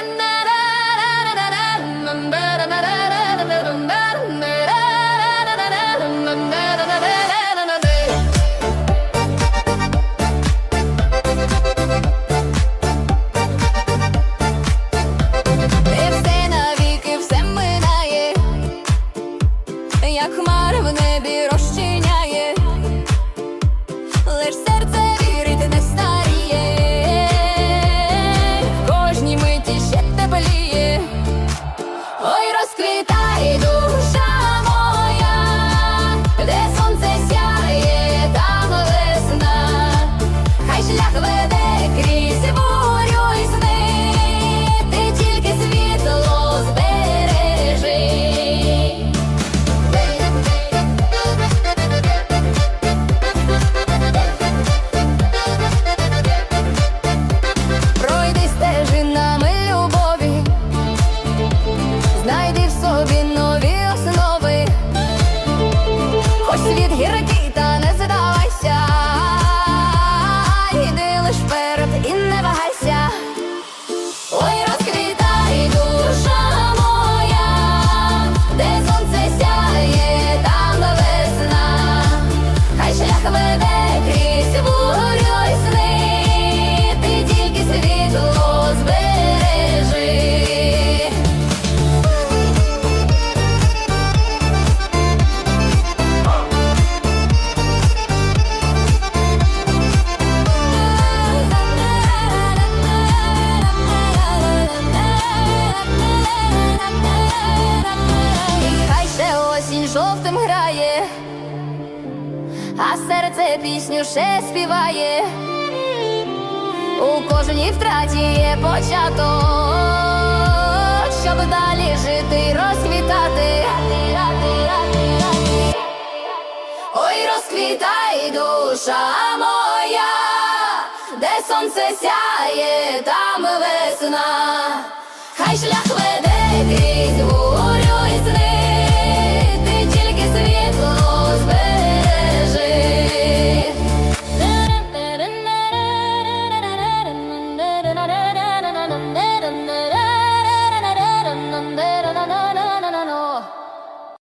And the I w sobie nowe. грає, а серце пісню ще співає, у кожній втраті є початок, щоб далі жити, розквітати. Ой, розквітай душа моя, де сонце сяє, там весна, хай шлях веде крізь бурю і сни.